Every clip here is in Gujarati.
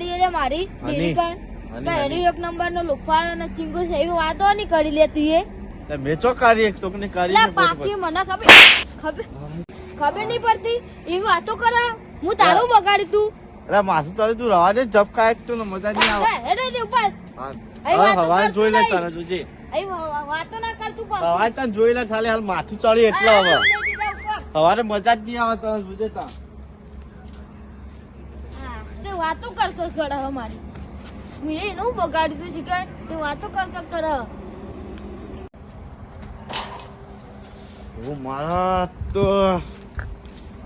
કરી લે મારી. ડેરી કર. એની એક નંબર નો લુફાળ અને ચિંગુ છે એવી વાતો નહીં કરી લેતી એ તે મેં ચો કરી એક તો કરી પાકી મને ખબર ખબર ખબર નહીં પડતી એવી વાતો કરે. હું તારું બગાડી તું. અરે માથું તારે તું રવા દે જપ કાય તું મજા નહીં આવે. લે, હેડો દે ઉપર. એ હવે જોઈ લે નહીં. જોજે. વાતો ના કર તું પાછું. તને જોઈ લે ખાલી હાલ માથું ચડી એટલે હવે. હવારે મજા જ નહીં આવે તને જોજે તા તે વાતો કર કર કરે હવે મારી. હું એ એનું બગાડ્યું તું કે તે વાતો કર કર કરે હું મારા તો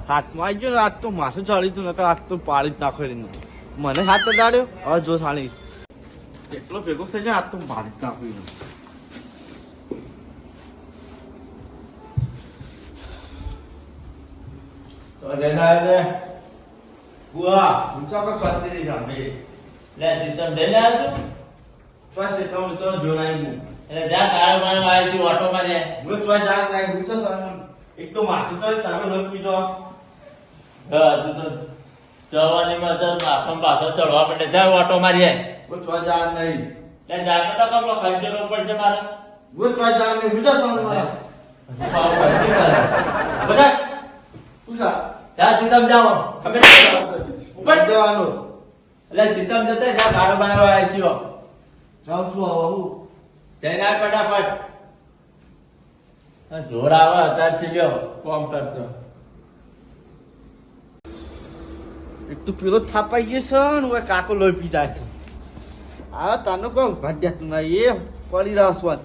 હાથમાં આવી ગયો ને આજ તો માથું ચડી તું નકર આજ તો પાડી જ નાખો. મને હાથ દાડ્યો હવે જો સાણી એટલો ભેગો થઈ જાય આજ તો પાડી જ નાખો. તો લે બુઆ, ઊંચા પર sua રહી જા, એટલે સિસ્ટમ જઈને આવતું બસ એટલો હું તો જોડાઈ ગયું. એટલે જા કારમાં આવી છું ઓટો માં રે હું તો જા નાઈ ઊંચા સામે. એક તો માથું તો તમે લોક પીજો હા તું તો જવાની માં તો માથમ પાછો ચડવા પડે જા ઓટો માં રે હું ચોય જા નહીં લે જા તો કપડો નો પડશે મારે હું ચોય જા નહીં ઊંચા સામે મારે બધા ઊંચા. જા સીતમ જાઓ. ખબર ઉપર જવાનું. એટલે સીતમ જતા જા કારમાં આવ્યા છીએ. જાઉં છું હું. જઈને ફટાફટ. જોર આવે અત્યારથી લ્યો. કોમ કરતો. એક તો પેલો થાપાઈ ગયો છે ને હવે કાકો લોહી પી જાય છે. આ તાનો કહું ભાગ્યા તું ના એ પડી રહ્યા સ્વાદ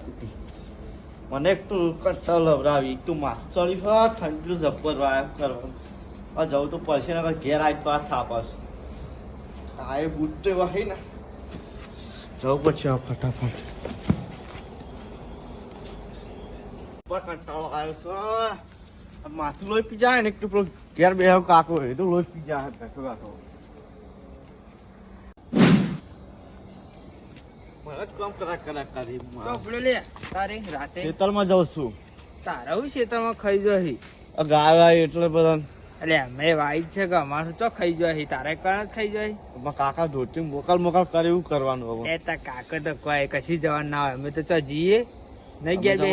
મને એક તો કંટાળો લવડાવી એક તો માથું ચડી હોય ઠંડુ જબ્બર વાયમ કરવાનું. આ જવું તો પડશે ને ઘેર આવી વાત થાપાસ આ એ બૂટ તો એવા હે ને. જવું પછી હવે ફટાફટ. કંટાળો આવ્યો છે? માથું લોહી પી જાય ને એક તો પેલો ઘેર બે કાકો. એ તો લોહી પી જાય કાકો કાકો. મને જ કામ કરા કરા કરી લે તારે રાતે ખેતરમાં જાઉં છું. તારા હું ખેતરમાં ખાઈ આ ગાય એટલે બધા એટલે અમે વાઈટ છે કે અમારું તો ખાઈ જહી તારે કણ જ ખાઈ જાય કાકા ધોતી મોકલ મોકલ કરે એવું કરવાનું હવે. એ તા કાકો તો કોઈ કશી જવાનું ના હોય. અમે તો ચો જઈએ. નહીં ગયા બે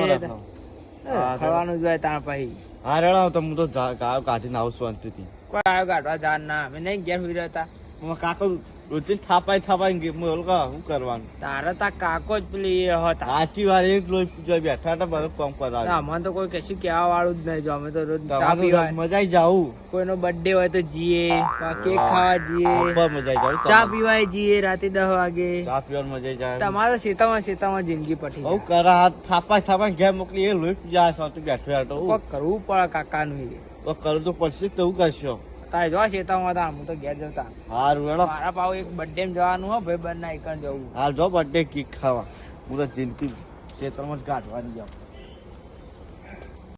ખાવાનું જોઈએ તાર પછી. હા રેડા તો હું તો ગાયો કાઢીને આવું છું અંતથી કોઈ ગાયો કાઢવા જાન ના. અમે નહીં ગયા સુધી રહેતા. કાકો રોજી થાપાઈ થાપાય ગેમ ઓલકા શું કરવાનું? તારે તા કાકો જ પેલી એ હતા. સાચી વાર એક લોહી પૂજા બેઠા હતા બરો કામ કરાવે અમને તો કોઈ કશું કહેવા વાળું જ નહીં જો અમે તો રોજ ચા પીવા મજા જાવું કોઈનો બર્થડે હોય તો જઈએ કેક ખાવા જઈએ. ઉપર મજા જાવ ચા પીવાય જીએ રાતે દસ વાગે. ચા પીવાની મજા જાય તમારે શેતામાં શેતામાં જિંદગી પટી બહુ કરા થાપાય થાપાઈ ઘેર મોકલી એ લોહી પૂજા સાથે બેઠો યાર કરવું પડે કાકાનું એ. કરું તો પડશે જ તો હું કરશો? તારે જો શેતામાં હતા હું તો ઘેર જતા. હારું હેડો. મારા પાવ એક બર્થડે જવાનું હો ભાઈ બંને એકણ જવું. હાલ જો બર્થડે કેક ખાવા. હું તો જિંદગી ક્ષેત્રમાં જ ગાંઠવાની જાઉં.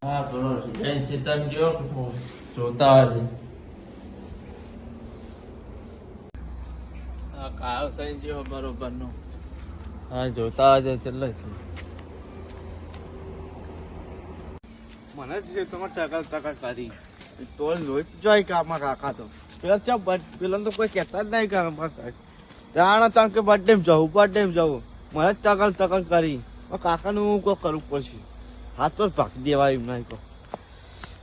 હા જૈન ગયો જોતા કાયો થઈ ગયો બરોબર નો હા જોતા હોય ચલો મને જ તમારે ચકલ તકલ કરી. તો લોહી જોઈ કામાં કાકા તો? પેલા ચા પેલા તો કોઈ કહેતા જ નહીં કામમાં જાણે તાણ કે બર્થડે જવું બર્થડે જવું મને તકલ તકલ કરી. કાકાનું હું કરવું પડશે હાથ પર ભાગી દેવાય એમ નહીં કહો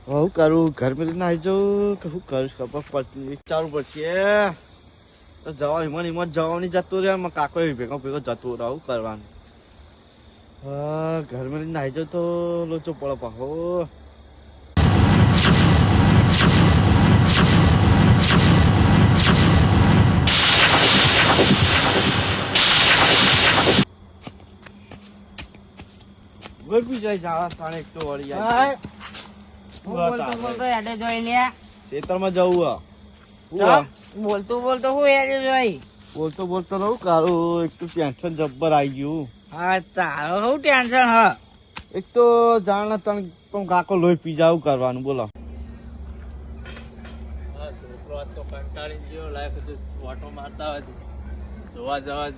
હું કરું? ઘરમાં નાહી જાઉં કે હું કરું? ખબર પડતી વિચારવું પડશે તો જવા હિમન હિમત જવાની જતું રહે, એમાં કાકો ભેગો ભેગો જતું રહું કરવાનું. હા ઘર મેં નાહી જાઉં તો લોચો પડો પાહો બોલ જાય જાવા તાણે એક તો વળી જાય બોલતો બોલતો હેડે જોઈ લે. ખેતરમાં જવું હા બોલતો બોલતો હું હેડે જોઈ. બોલતો બોલતો રહું? કારું એક તો ટેન્શન જબ્બર આવી ગયું. હા તારો હું ટેન્શન હા? એક તો જાણ તને પણ કાકો લોહી પી જાવું કરવાનું બોલો. હા છોકરો તો કંટાળી ગયો લાઈફ ઓટો મારતા હોય તો જોવા જવા જ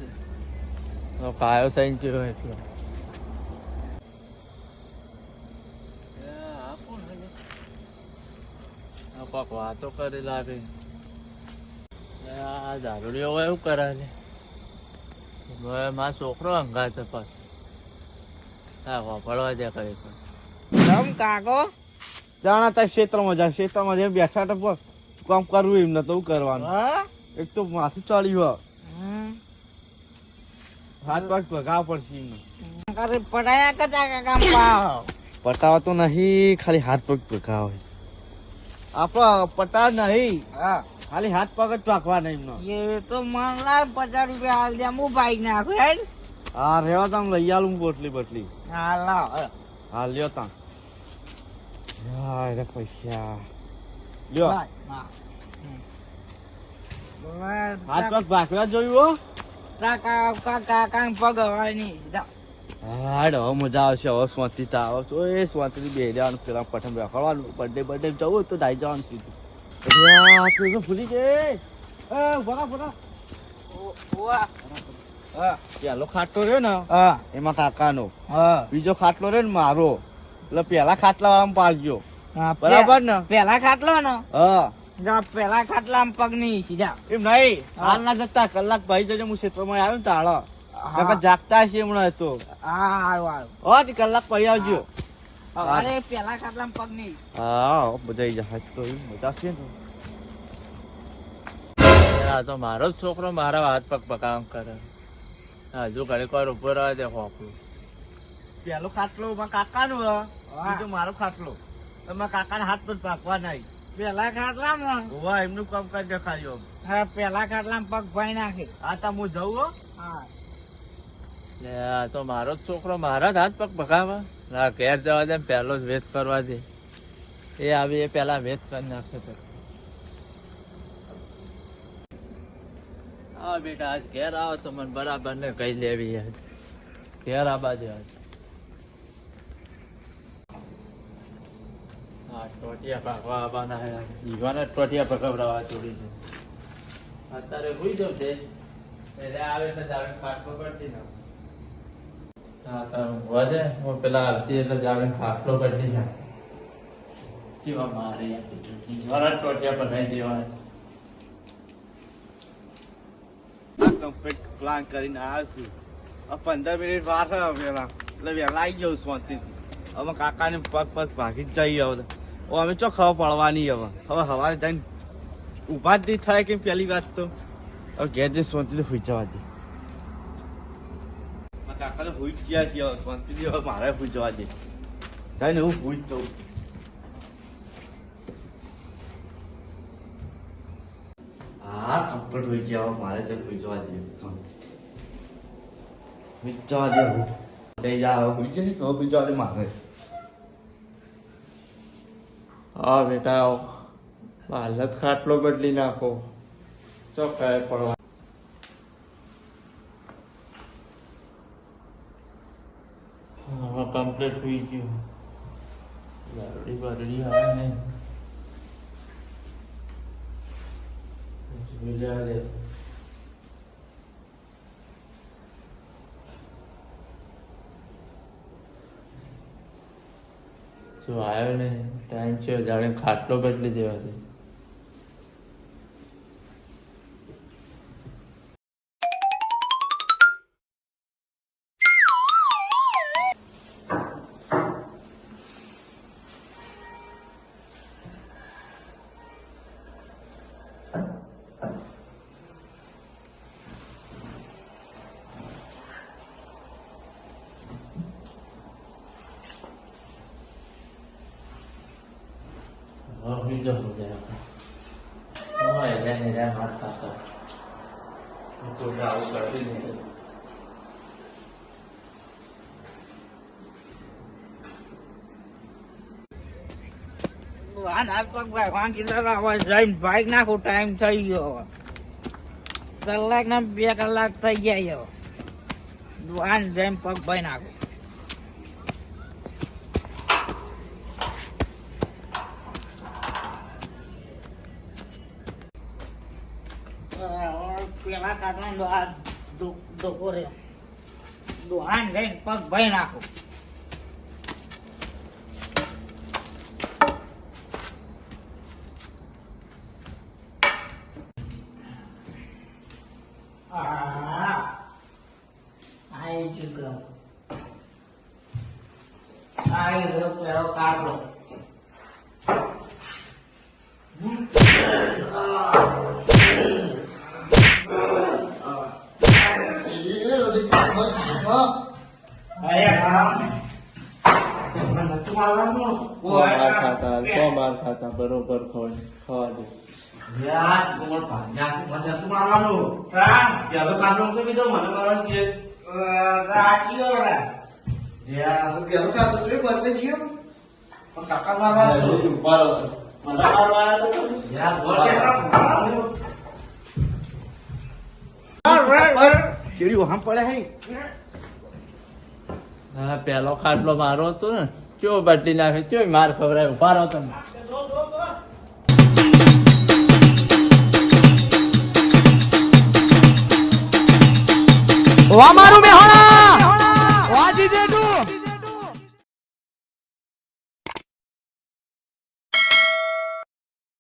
કાયો થઈ ગયો એટલો એ આ કોણ હે લે? આ કોક વાતો કરી લાગે. આ દારૂડિયો હોય એવું કરે છે. હવે મારો છોકરો અંગા છે પાછો. હા વાપરવા દે કરી પણ કાકો જાણા તા ક્ષેત્રમાં જા ક્ષેત્રમાં જેમ બેઠા તો કામ કરવું એમને તો કરવાનું. હા? એક તો માથું ચાલ્યું હમ. હોય હાથ પગ ભગાવ પડશે એમને. પડાયા કરતા કામ પાવ. પટાવતો નહીં ખાલી હાથ પગ ભગાવ. આપા પટા નહીં. હા. ખાલી હાથ પગ જ પાકવા નહીં એ તો મન લાગ પચાસ રૂપિયા હાલ દે હું બાઈક નાખું હેડ હા રેવા તમ લઈ આલું બોટલી બોટલી. હા લાવ હા. હા લ્યો તા હા પૈસા. લ્યો. હા. હાથ પગ ભાખરા જોયું હો? કાકા કાકા કાંઈ પગ જા. હાડ હવે મજા આવશે હવે સ્વાતિ તા આવે તો એ સ્વાતિ બે જવાનું પેલા પઠમ રખડવાનું. બર્થડે બર્થડે જવું તો ડાઈ જવાનું સીધું. ભૂલી એ ભરા ભરા પેલો ખાટલો રહ્યો ને હા. એમાં કાકાનો. હા. બીજો ખાટલો રહ્યો ને મારો. એટલે પેલા ખાટલા વાળા પાલજો હા, બરાબર ને? પેલા ખાટલો ને હા પેલા ખાટલા પગ નહીં સીધા એમ નહીં. હાલ ના જતા કલાક ભાઈ જજો હું ક્ષેત્રમાં આવ્યો ને તાળો. જાગતા છીએ હમણાં તો. હા હા તે કલાક પછી આવજો. અરે પેલા ખાટલા પગ નહીં. હા મજા આવી તો મજા છે ને. તો મારો જ છોકરો મારા હાથ પગ પકામ કરે. હજુ ઘડીક વાર ઊભો રહે છે ખોખલું પેલો ખાટલો માં કાકાનો બીજો મારો ખાટલો. એમાં કાકાના હાથ પર પાકવા નહીં. પેલા ખાટલા હોવા એમનું કામ કરી દેખાડ્યો હા પેલા ખાટલા પગ ભાઈ નાખે. આ તા હું જવું હો. હા. તો મારો જ છોકરો મારા જ હાથ પગ ભગાવા. ના, ઘેર જવા દે ને પહેલો જ વેત કરવા દે. એ આવી એ પેલા વેત કરી નાખે તો. હા બેટા ઘેર આવો તો મને બરાબર ને કઈ લેવી ઘેર આબા બાજુ આજ. હા ટોટિયા પાકવા આવવાના જીવાના ટોટિયા અત્યારે જાવે ખાટલો પડતી ના હા તો વધે હું પેલા આવશે એટલે જાવે ખાટલો પડતી ના જીવા મારે જીવાના ટોટિયા બનાવી દેવાના કમ્પ્લીટ પ્લાન કરીને આવશું આ પંદર મિનિટ વાર છે વેલા એટલે વહેલા આવી ગયો શાંતિથી હવે કાકાને પગ પગ ભાગી જ જઈએ હવે તો અમે ચો ખબર પડવાની હવે હવે સવારે જઈને ઊભા જ નહીં થાય કે પહેલી વાત તો હવે ઘેર જઈને શાંતિથી હોઈ જવા દે કાકાને હોઈ ગયા છીએ શાંતિથી હવે મારે હોઈ જવા દે. હું હોઈ જઉં. હા હોઈ હોઈ તો હોઈ દે મારે? હા, બેટા હાલત ખાટલો બદલી નાખો. ચોખ્ખાએ પડવા હવે કમ્પ્લીટ થઈ ગયું દારૂડી બારૂડી આવે ને જોઈ દે જો આવ્યો ને ટાઈમ છે જાણે ખાટલો બદલી દેવા દે હવે હુઈ જાઓ હું જરા. હોય એટલે ને જરા હાથ ખાતા. હું તો આવું કરતી નહીં. વાન હાથ પગ ભાઈ વાન કીધા હવે જઈને બાઈક નાખું ટાઈમ થઈ ગયો હવે કલાક ના બે કલાક થઈ ગયા હવે વાન જઈને પગ ભાઈ નાખું આટલો આ ધોકો રહ્યો દોહાન જઈને પગ ભાઈ નાખો. કાઢો માર ખાતા કો માર ખાતા બરોબર ખવા દે યાર તમાર ભાગ્યા મજા તું મારવાનું કામ પેલો કાઢો તો કીધો મને મારવાનું છે. રાખ્યો રે યાર તો પેલો કાઢો જોઈ બદલે ગયો. પણ કાકા મારવાનું ઊભા રહો મને મારવા તો યાર બોલ કે મારવાનું ચીડી વહાં પડે હે? પેલો ખાટલો મારો હતો ને, ચો બદલી નાખે, ચો માર ખવડાય ઊભા રહો તમે. મારું મેહોણા!